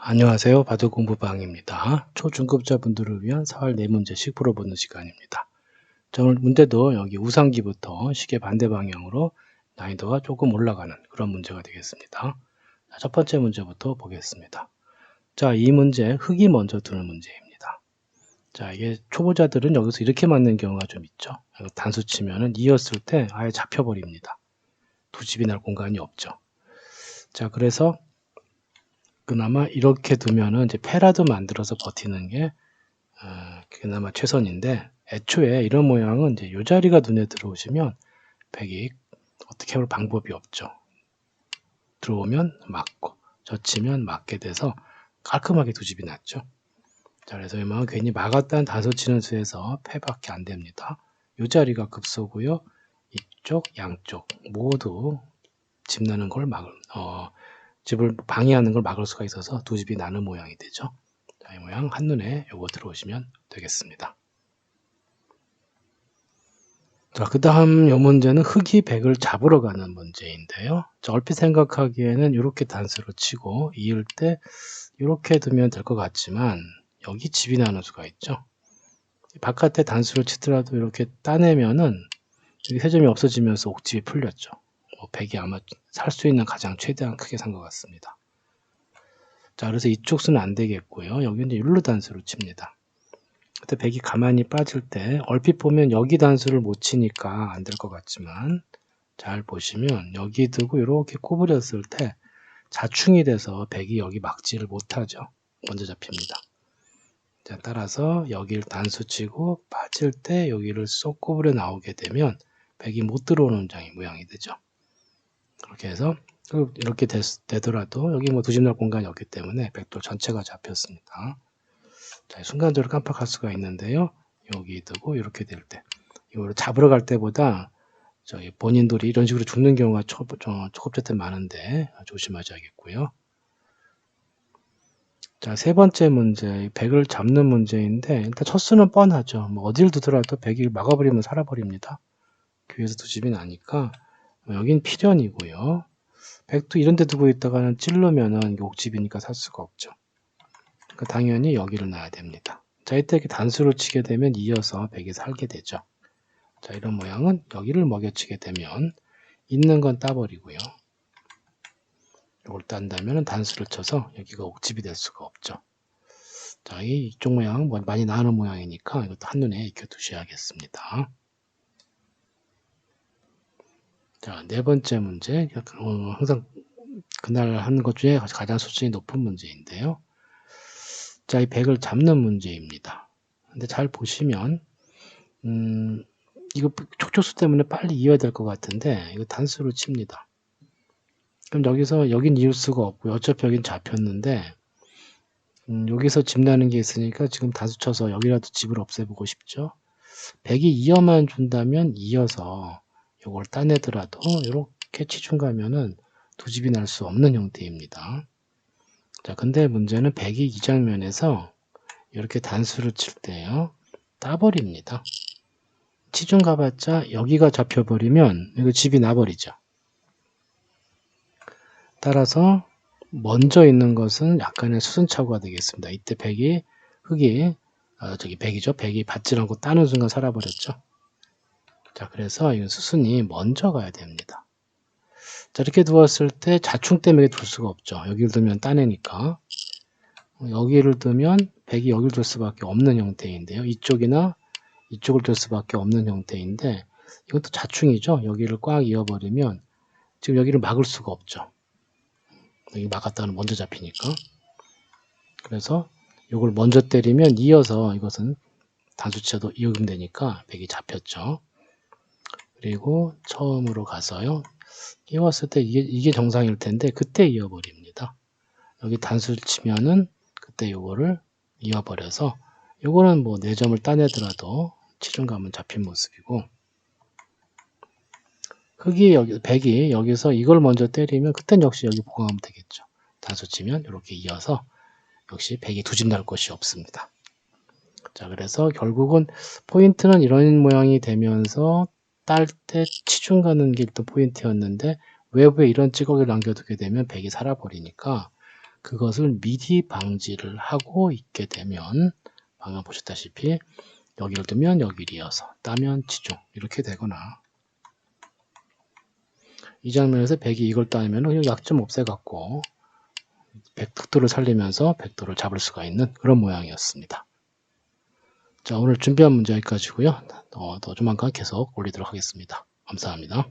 안녕하세요. 바둑 공부방입니다. 초중급자분들을 위한 4월 4문제씩 풀어보는 시간입니다. 자, 오늘 문제도 여기 우상기부터 시계 반대 방향으로 난이도가 조금 올라가는 그런 문제가 되겠습니다. 자, 첫 번째 문제부터 보겠습니다. 자, 이 문제 흙이 먼저 두는 문제입니다. 자, 이게 초보자들은 여기서 이렇게 맞는 경우가 좀 있죠. 단수 치면은 이었을 때 아예 잡혀버립니다. 두 집이 날 공간이 없죠. 자, 그래서 그나마 이렇게 두면은 이제 패라도 만들어서 버티는 게 어, 그나마 최선인데 애초에 이런 모양은 이제 이 자리가 눈에 들어오시면 백이 어떻게 해볼 방법이 없죠. 들어오면 맞고 젖히면 맞게 돼서 깔끔하게 두 집이 났죠. 자, 그래서 이만 괜히 막았다는 다소 치는 수에서 패밖에 안 됩니다. 이 자리가 급소고요. 이쪽, 양쪽 모두 집 나는 걸 막을, 어, 집을 방해하는 걸 막을 수가 있어서 두 집이 나는 모양이 되죠. 자, 이 모양 한눈에 요거 들어오시면 되겠습니다. 자, 그 다음 요 문제는 흑이 백을 잡으러 가는 문제인데요. 자, 얼핏 생각하기에는 이렇게 단수로 치고 이을 때 이렇게 두면 될 것 같지만 여기 집이 나는 수가 있죠. 바깥에 단수를 치더라도 이렇게 따내면은 여기 세 점이 없어지면서 옥집이 풀렸죠. 뭐 백이 아마 살 수 있는 가장 최대한 크게 산 것 같습니다. 자, 그래서 이쪽 수는 안 되겠고요. 여기 이제 율로 단수로 칩니다. 그때 백이 가만히 빠질 때 얼핏 보면 여기 단수를 못 치니까 안 될 것 같지만 잘 보시면 여기 두고 이렇게 꼬부렸을 때 자충이 돼서 백이 여기 막지를 못하죠. 먼저 잡힙니다. 자, 따라서 여기를 단수 치고 빠질 때 여기를 쏙 꼬부려 나오게 되면 백이 못 들어오는 장이 모양이 되죠. 그렇게 해서 이렇게 됐, 되더라도 여기 뭐 두집 날 공간이 없기 때문에 백도 전체가 잡혔습니다. 자, 순간적으로 깜빡할 수가 있는데요. 여기 두고 이렇게 될 때, 이거를 잡으러 갈 때보다 저희 본인들이 이런 식으로 죽는 경우가 초, 초, 초급자 때 많은데 조심하셔야겠고요. 자, 세 번째 문제, 백을 잡는 문제인데 일단 첫 수는 뻔하죠. 뭐 어딜 두더라도 백이 막아버리면 살아버립니다. 귀에서 두 집이 나니까 여긴 필연이고요. 백도 이런 데 두고 있다가는 찔르면은 옥집이니까 살 수가 없죠. 그러니까 당연히 여기를 놔야 됩니다. 자, 이때 이렇게 단수로 치게 되면 이어서 백이 살게 되죠. 자, 이런 모양은 여기를 먹여치게 되면 있는 건 따버리고요. 이걸 딴다면 단수를 쳐서 여기가 옥집이 될 수가 없죠. 자, 이쪽 모양 뭐 많이 나는 모양이니까 이것도 한눈에 익혀 두셔야겠습니다. 자, 네 번째 문제. 어, 항상 그날 하는 것 중에 가장 수준이 높은 문제인데요. 자, 이 100을 잡는 문제입니다. 근데 잘 보시면, 음, 이거 촉촉수 때문에 빨리 이어야 될 것 같은데, 이거 단수로 칩니다. 그럼 여기서, 여긴 이을 수가 없고, 어차피 여긴 잡혔는데, 음, 여기서 집 나는 게 있으니까 지금 단수 쳐서 여기라도 집을 없애보고 싶죠. 100이 이어만 준다면 이어서 요걸 따내더라도 이렇게 치중 가면은 두 집이 날 수 없는 형태입니다. 자, 근데 문제는 100이 이 장면에서 이렇게 단수를 칠 때요. 따버립니다. 치중 가봤자 여기가 잡혀버리면 이거 집이 나버리죠. 따라서 먼저 있는 것은 약간의 수순차고가 되겠습니다. 이때 100이 흙이 어, 저기 100이죠. 100이 받지 않고 따는 순간 살아버렸죠. 자, 그래서 이 수순이 먼저 가야 됩니다. 자, 이렇게 두었을 때 자충 때문에 둘 수가 없죠. 여기를 두면 따내니까. 여기를 두면 백이 여기를 둘 수밖에 없는 형태인데요. 이쪽이나 이쪽을 둘 수밖에 없는 형태인데 이것도 자충이죠. 여기를 꽉 이어버리면 지금 여기를 막을 수가 없죠. 여기 막았다가는 먼저 잡히니까. 그래서 이걸 먼저 때리면 이어서 이것은 단수치도 이어금 되니까 백이 잡혔죠. 그리고 처음으로 가서요. 끼웠을 때 이게, 이게 정상일 텐데 그때 이어버립니다. 여기 단수를 치면은 그때 요거를 이어버려서 요거는 뭐 4점을 따내더라도 치중감은 잡힌 모습이고 흙이 여기 100이 여기서 이걸 먼저 때리면 그땐 역시 여기 보강하면 되겠죠. 단수 치면 이렇게 이어서 역시 100이 두 집 날 곳이 없습니다. 자 그래서 결국은 포인트는 이런 모양이 되면서 딸 때 치중 가는 게또 포인트였는데 외부에 이런 찌꺼기를 남겨두게 되면 백이 살아버리니까 그것을 미리 방지를 하고 있게 되면 방금 보셨다시피 여기를 두면 여기를 이어서 따면 치중 이렇게 되거나 이 장면에서 100이 이걸 따면 그냥 약점 없애갖고 100도를 살리면서 100도를 잡을 수가 있는 그런 모양이었습니다. 자 오늘 준비한 문제 여기까지고요. 어, 더 조만간 계속 올리도록 하겠습니다. 감사합니다.